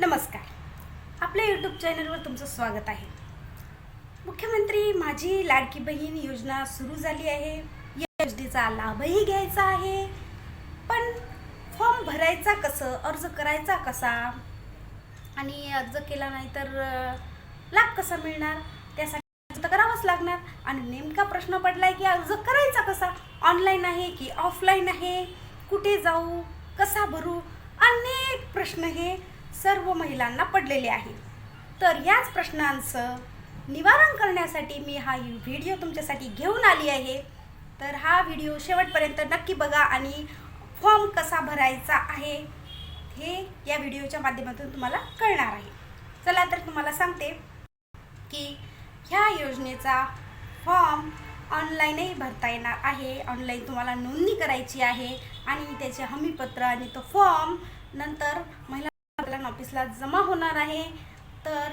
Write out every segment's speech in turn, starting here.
नमस्कार. आपल्या यूट्यूब चॅनलवर तुमचं स्वागत आहे. मुख्यमंत्री माझी लाडकी बहीण योजना सुरू झाली आहे. या योजनेचा लाभही घ्यायचा आहे. पण फॉर्म भरायचा कसं अर्ज करायचा कसा? आणि अर्ज केला नाही तर लाभ कसा मिळणार? त्यासाठी अर्ज तर करावाच लागणार. आणि नेमका प्रश्न पडलाय की अर्ज करायचा कसा? ऑनलाईन आहे की ऑफलाईन आहे? कुठे जाऊ? कसा भरू? अनेक प्रश्न हे सर्व महिलांना पडलेले आहे. तर याच प्रश्नांचं निवारण करण्यासाठी मी हा व्हिडिओ तुमच्यासाठी घेऊन आली आहे. तर हा व्हिडिओ शेवटपर्यंत नक्की बघा आणि फॉर्म कसा भरायचा आहे हे या व्हिडिओच्या माध्यमातून तुम्हाला कळणार आहे. चला तर तुम्हाला सांगते की ह्या योजनेचा फॉर्म ऑनलाईनही भरता येणार आहे. ऑनलाईन तुम्हाला नोंदणी करायची आहे आणि त्याचे हमीपत्र आणि तो फॉर्म नंतर महिला कल्याण ऑफिसला जमा होणार आहे. तर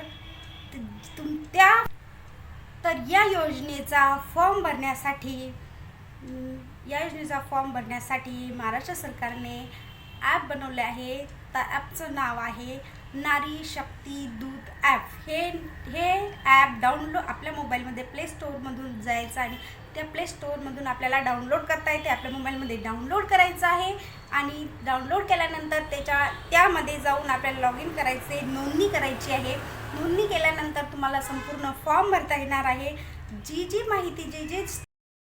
तुम त्या तर या योजनेचा फॉर्म भरण्यासाठी या योजनेचा फॉर्म भरण्यासाठी महाराष्ट्र सरकारने ॲप बनवले आहे. त्या ॲपचं नाव आहे नारी शक्ती दूत ॲप हे हे ॲप डाउनलोड आपल्या मोबाईलमध्ये प्ले स्टोअरमधून जायचं आणि त्या प्ले स्टोअरमधून आपल्याला डाउनलोड करता येते. आपल्या मोबाईलमध्ये डाउनलोड करायचं आहे. आणि डाउनलोड केल्यानंतर त्याच्या त्यामध्ये जाऊन आपल्याला लॉग इन करायचे नोंदणी करायची आहे. नोंदणी केल्यानंतर तुम्हाला संपूर्ण फॉर्म भरता येणार आहे. जी जी माहिती जे जे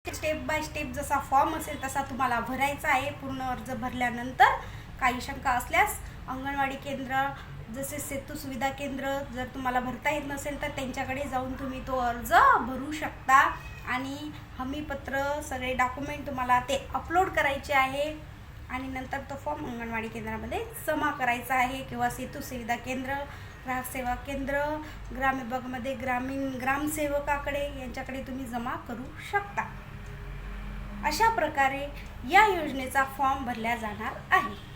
स्टेप बाय स्टेप जसा फॉर्म असेल तसा तुम्हाला भरायचा आहे. पूर्ण अर्ज भरल्यानंतर काही शंका असल्यास अंगणवाडी केंद्र जसे सेतू सुविधा केंद्र जर तुम्हाला भरता येत नसेल तर त्यांच्याकडे जाऊन तुम्ही तो अर्ज भरू शकता. आणि हमीपत्र सगळे डॉक्युमेंट तुम्हाला ते अपलोड करायचे आहे. आणि नंतर तो फॉर्म अंगणवाडी केंद्रामध्ये जमा करायचा आहे. किंवा सेतू सुविधा केंद्र ग्राहक सेवा केंद्र ग्राम विभागामध्ये ग्रामीण ग्रामसेवकाकडे यांच्याकडे तुम्ही जमा करू शकता. अशा प्रकारे या योजनेचा फॉर्म भरला जाणार आहे.